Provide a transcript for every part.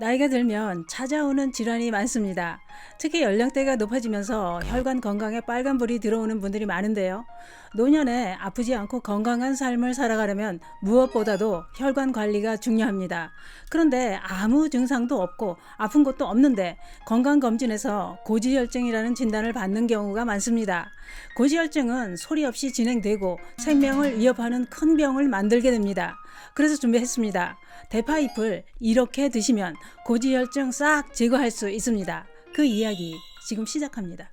나이가 들면 찾아오는 질환이 많습니다. 특히 연령대가 높아지면서 혈관 건강에 빨간불이 들어오는 분들이 많은데요. 노년에 아프지 않고 건강한 삶을 살아가려면 무엇보다도 혈관 관리가 중요합니다. 그런데 아무 증상도 없고 아픈 것도 없는데 건강검진에서 고지혈증이라는 진단을 받는 경우가 많습니다. 고지혈증은 소리 없이 진행되고 생명을 위협하는 큰 병을 만들게 됩니다. 그래서 준비했습니다. 대파잎을 이렇게 드시면 고지혈증 싹 제거할 수 있습니다. 그 이야기 지금 시작합니다.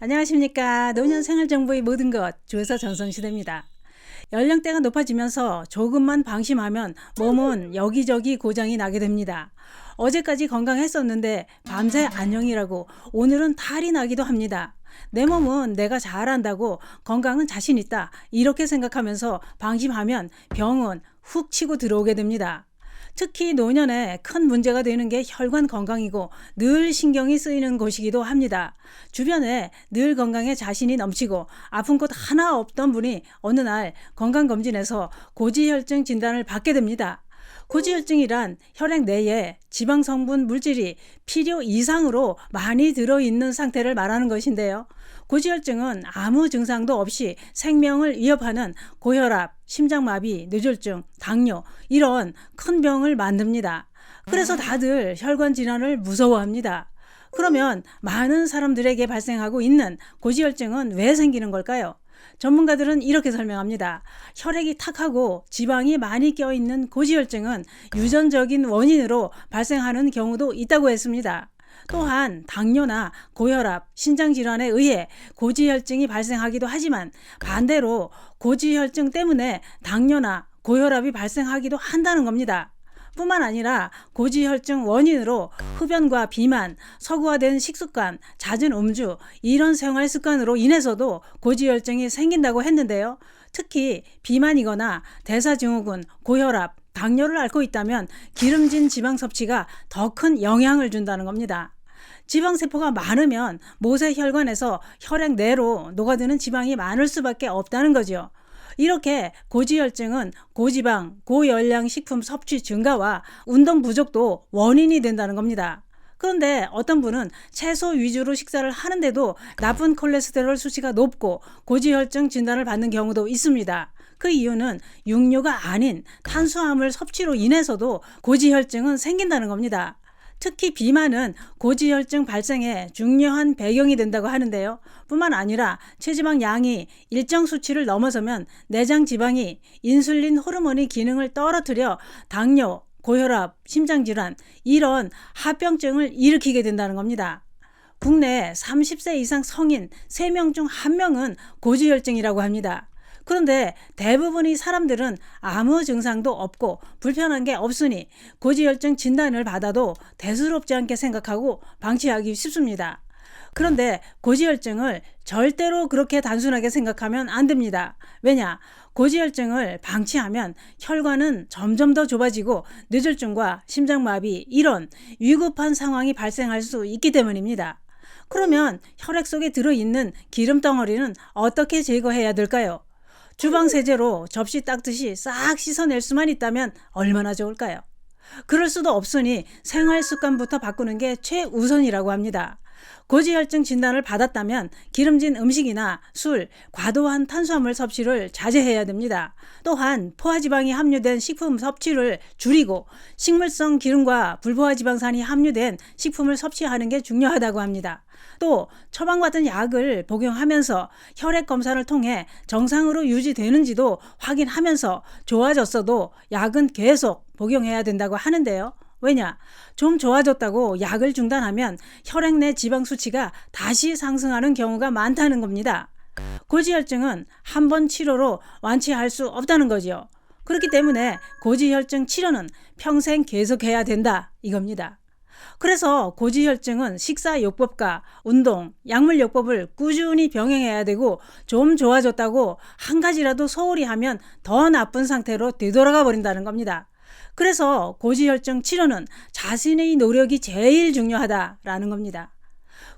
안녕하십니까. 노년 생활정보의 모든 것 주에서 전성시대입니다. 연령대가 높아지면서 조금만 방심하면 몸은 여기저기 고장이 나게 됩니다. 어제까지 건강했었는데 밤새 안녕이라고 오늘은 탈이 나기도 합니다. 내 몸은 내가 잘한다고 건강은 자신 있다 이렇게 생각하면서 방심하면 병은 훅 치고 들어오게 됩니다. 특히 노년에 큰 문제가 되는 게 혈관 건강이고 늘 신경이 쓰이는 곳이기도 합니다. 주변에 늘 건강에 자신이 넘치고 아픈 곳 하나 없던 분이 어느 날 건강검진에서 고지혈증 진단을 받게 됩니다. 고지혈증이란 혈액 내에 지방 성분 물질이 필요 이상으로 많이 들어있는 상태를 말하는 것인데요. 고지혈증은 아무 증상도 없이 생명을 위협하는 고혈압, 심장마비, 뇌졸중, 당뇨 이런 큰 병을 만듭니다. 그래서 다들 혈관 질환을 무서워합니다. 그러면 많은 사람들에게 발생하고 있는 고지혈증은 왜 생기는 걸까요? 전문가들은 이렇게 설명합니다. 혈액이 탁하고 지방이 많이 껴있는 고지혈증은 유전적인 원인으로 발생하는 경우도 있다고 했습니다. 또한 당뇨나 고혈압, 신장질환에 의해 고지혈증이 발생하기도 하지만 반대로 고지혈증 때문에 당뇨나 고혈압이 발생하기도 한다는 겁니다. 뿐만 아니라 고지혈증 원인으로 흡연과 비만, 서구화된 식습관, 잦은 음주 이런 생활 습관으로 인해서도 고지혈증이 생긴다고 했는데요. 특히 비만이거나 대사증후군, 고혈압, 당뇨를 앓고 있다면 기름진 지방 섭취가 더 큰 영향을 준다는 겁니다. 지방세포가 많으면 모세혈관에서 혈액 내로 녹아드는 지방이 많을 수밖에 없다는 거죠. 이렇게 고지혈증은 고지방, 고열량 식품 섭취 증가와 운동 부족도 원인이 된다는 겁니다. 그런데 어떤 분은 채소 위주로 식사를 하는데도 나쁜 콜레스테롤 수치가 높고 고지혈증 진단을 받는 경우도 있습니다. 그 이유는 육류가 아닌 탄수화물 섭취로 인해서도 고지혈증은 생긴다는 겁니다. 특히 비만은 고지혈증 발생에 중요한 배경이 된다고 하는데요. 뿐만 아니라 체지방 양이 일정 수치를 넘어서면 내장 지방이 인슐린 호르몬의 기능을 떨어뜨려 당뇨, 고혈압, 심장질환 이런 합병증을 일으키게 된다는 겁니다. 국내 30세 이상 성인 3명 중 1명은 고지혈증이라고 합니다. 그런데 대부분의 사람들은 아무 증상도 없고 불편한 게 없으니 고지혈증 진단을 받아도 대수롭지 않게 생각하고 방치하기 쉽습니다. 그런데 고지혈증을 절대로 그렇게 단순하게 생각하면 안 됩니다. 왜냐? 고지혈증을 방치하면 혈관은 점점 더 좁아지고 뇌졸중과 심장마비 이런 위급한 상황이 발생할 수 있기 때문입니다. 그러면 혈액 속에 들어있는 기름 덩어리는 어떻게 제거해야 될까요? 주방 세제로 접시 닦듯이 싹 씻어낼 수만 있다면 얼마나 좋을까요? 그럴 수도 없으니 생활 습관부터 바꾸는 게 최우선이라고 합니다. 고지혈증 진단을 받았다면 기름진 음식이나 술, 과도한 탄수화물 섭취를 자제해야 됩니다. 또한 포화지방이 함유된 식품 섭취를 줄이고 식물성 기름과 불포화지방산이 함유된 식품을 섭취하는 게 중요하다고 합니다. 또 처방받은 약을 복용하면서 혈액 검사를 통해 정상으로 유지되는지도 확인하면서 좋아졌어도 약은 계속 복용해야 된다고 하는데요. 왜냐? 좀 좋아졌다고 약을 중단하면 혈액 내 지방 수치가 다시 상승하는 경우가 많다는 겁니다. 고지혈증은 한 번 치료로 완치할 수 없다는 거지요. 그렇기 때문에 고지혈증 치료는 평생 계속해야 된다 이겁니다. 그래서 고지혈증은 식사요법과 운동, 약물요법을 꾸준히 병행해야 되고 좀 좋아졌다고 한 가지라도 소홀히 하면 더 나쁜 상태로 되돌아가 버린다는 겁니다. 그래서 고지혈증 치료는 자신의 노력이 제일 중요하다라는 겁니다.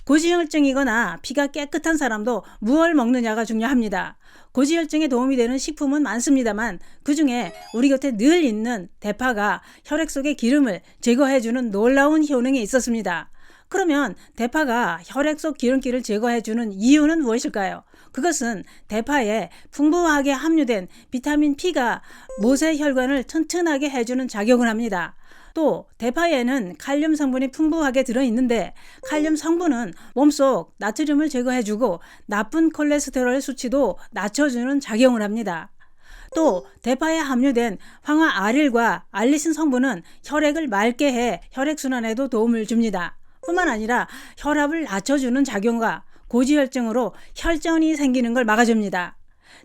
고지혈증이거나 피가 깨끗한 사람도 무얼 먹느냐가 중요합니다. 고지혈증에 도움이 되는 식품은 많습니다만 그 중에 우리 곁에 늘 있는 대파가 혈액 속의 기름을 제거해주는 놀라운 효능이 있었습니다. 그러면 대파가 혈액 속 기름기를 제거해주는 이유는 무엇일까요? 그것은 대파에 풍부하게 함유된 비타민 P가 모세 혈관을 튼튼하게 해주는 작용을 합니다. 또 대파에는 칼륨 성분이 풍부하게 들어있는데 칼륨 성분은 몸속 나트륨을 제거해주고 나쁜 콜레스테롤 수치도 낮춰주는 작용을 합니다. 또 대파에 함유된 황화 아릴과 알리신 성분은 혈액을 맑게 해 혈액순환에도 도움을 줍니다. 뿐만 아니라 혈압을 낮춰주는 작용과 고지혈증으로 혈전이 생기는 걸 막아줍니다.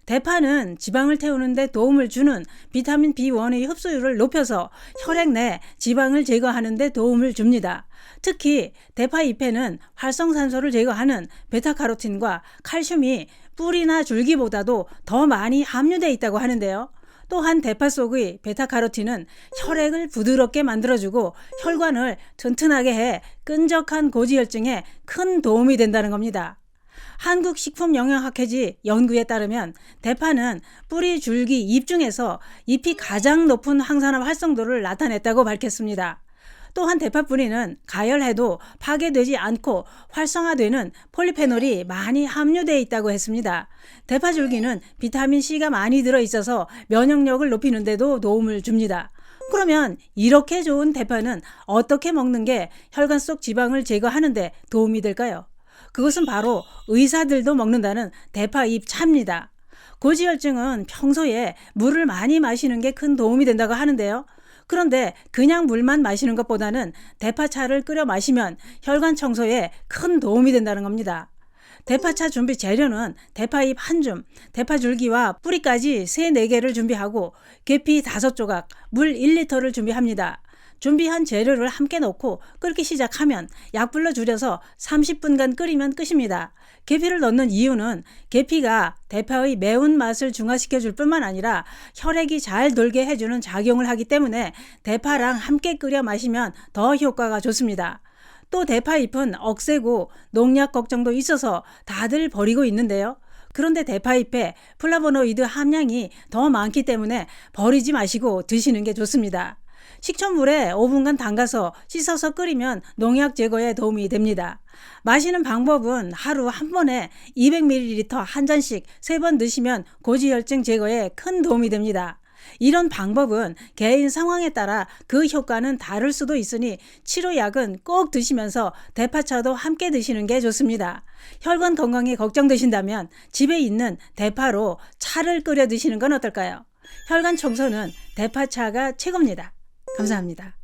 대파는 지방을 태우는데 도움을 주는 비타민 B1의 흡수율을 높여서 혈액 내 지방을 제거하는 데 도움을 줍니다. 특히 대파 잎에는 활성산소를 제거하는 베타카로틴과 칼슘이 뿌리나 줄기보다도 더 많이 함유되어 있다고 하는데요. 또한 대파 속의 베타카로틴은 혈액을 부드럽게 만들어주고 혈관을 튼튼하게 해 끈적한 고지혈증에 큰 도움이 된다는 겁니다. 한국식품영양학회지 연구에 따르면 대파는 뿌리, 줄기, 잎 중에서 잎이 가장 높은 항산화 활성도를 나타냈다고 밝혔습니다. 또한 대파 뿌리는 가열해도 파괴되지 않고 활성화되는 폴리페놀이 많이 함유되어 있다고 했습니다. 대파 줄기는 비타민 C가 많이 들어 있어서 면역력을 높이는 데도 도움을 줍니다. 그러면 이렇게 좋은 대파는 어떻게 먹는 게 혈관 속 지방을 제거하는데 도움이 될까요? 그것은 바로 의사들도 먹는다는 대파잎 차입니다. 고지혈증은 평소에 물을 많이 마시는 게 큰 도움이 된다고 하는데요. 그런데 그냥 물만 마시는 것보다는 대파차를 끓여 마시면 혈관 청소에 큰 도움이 된다는 겁니다. 대파차 준비 재료는 대파잎 한 줌, 대파 줄기와 뿌리까지 3, 4개를 준비하고 계피 5조각, 물 1리터를 준비합니다. 준비한 재료를 함께 넣고 끓기 시작하면 약불로 줄여서 30분간 끓이면 끝입니다. 계피를 넣는 이유는 계피가 대파의 매운 맛을 중화시켜 줄 뿐만 아니라 혈액이 잘 돌게 해주는 작용을 하기 때문에 대파랑 함께 끓여 마시면 더 효과가 좋습니다. 또 대파 잎은 억세고 농약 걱정도 있어서 다들 버리고 있는데요. 그런데 대파잎에 플라보노이드 함량이 더 많기 때문에 버리지 마시고 드시는 게 좋습니다. 식초물에 5분간 담가서 씻어서 끓이면 농약 제거에 도움이 됩니다. 마시는 방법은 하루 한 번에 200ml 한 잔씩 3번 드시면 고지혈증 제거에 큰 도움이 됩니다. 이런 방법은 개인 상황에 따라 그 효과는 다를 수도 있으니 치료약은 꼭 드시면서 대파차도 함께 드시는 게 좋습니다. 혈관 건강이 걱정되신다면 집에 있는 대파로 차를 끓여 드시는 건 어떨까요? 혈관 청소는 대파차가 최고입니다. 감사합니다.